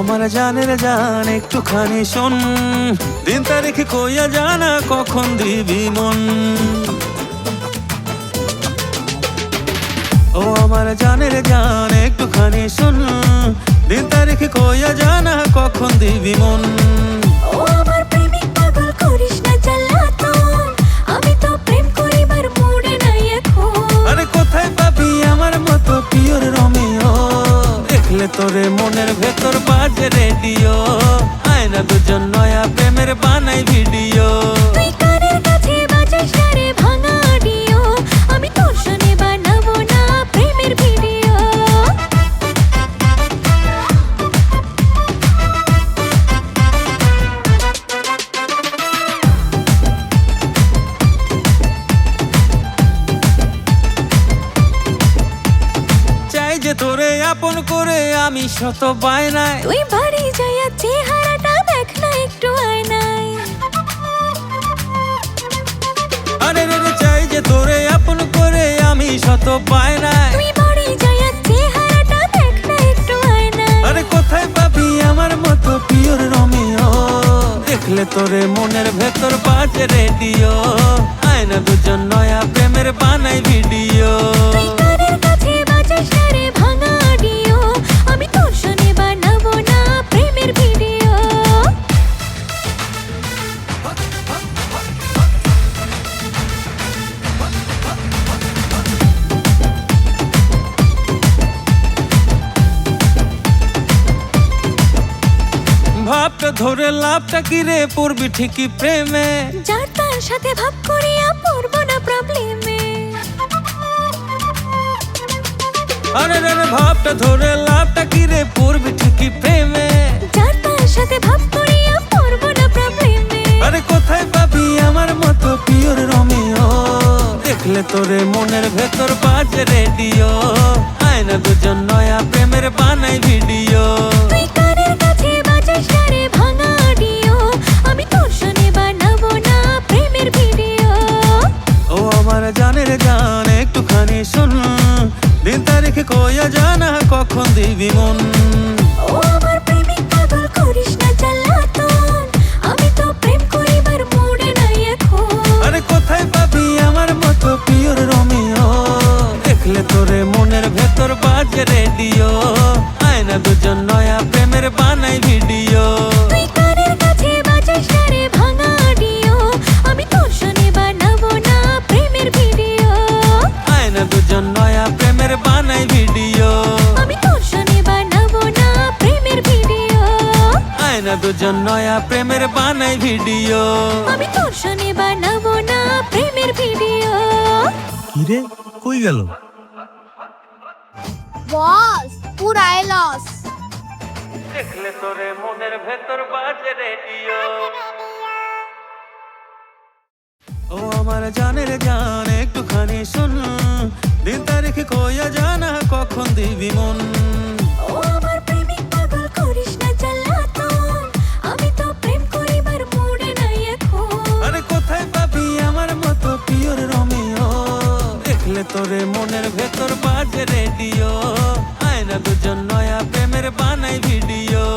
আমার জানের জান, একটুখানি শোন। দিন তারিখ কইয়া জানা কখন দিবি মন। ও আমার জানের জান, একটুখানি শোন। দিন তারিখ কইয়া জানা কখন দিবি মন। তোরে মনের ভেতর বাজে রেডিও আয়না দুজন নয়া প্রেমের বানাই আপন করে আমি শত বায়নায়। তুই বাড়ি যাইয়া চেহারাটা দেখ না একটু আয়নায়। আরে রে রে চাই যে তোরে আপন করে আমি শত বায়নায়। তুই বাড়ি যাইয়া চেহারাটা দেখ না একটু আয়নায়। আরে কোথায় পাবি আমার মতো পিওর রমিও? দেখলে তোরে মনের ভেতর বাজে রেডিও। আয়না দুজন নয়া প্রেমের বানাই ভিডিও ভাবটা ধরে লাভটা কি রে পড়বি ঠিকই প্রেমে। যার তার সাথে ভাব করিয়া পড়ব না প্রবলেমে আরে রে রে ভাবটা ধরে লাভটা কি রে পড়বি ঠিকই প্রেমে। যার তার সাথে ভাব করিয়া পড়ব না প্রবলেমে আরে কোথায় পাবি আমার মতো পিওর রমিও? দেখলে তোরে মনের ভেতর বাজে রেডিও আয়না দুজন নয়া প্রেমের বানাই ভিডিও দিন কয়া জানা কখন দিবি মন। ও আমার প্রেমিক পাগল করিস না জ্বালাতন। আমি তো প্রেম করিবার মুডে নাই এখন। আরে কোথায় পাবি আমার মতো পিওর রমিও? দেখলে তোরে মনের ভেতর বাজে রেডিও। আয়না দুজন নয়া প্রেমের বানাই ভিডিও। আমি তোর সনে বানাবো না প্রেমের ভিডিও। কিরে কই গেল? বস পুরাই লস দেখলে তোরে মনের ভেতর বাজে রেডিও। ও আমার জানের জান একটুখানি শুন। দিন তারিখ কইয়া জানা কখন দিবি মন? তোরে মনের ভেতর বাজে রেডিও আয়না দুজন নয়া প্রেমের বানাই ভিডিও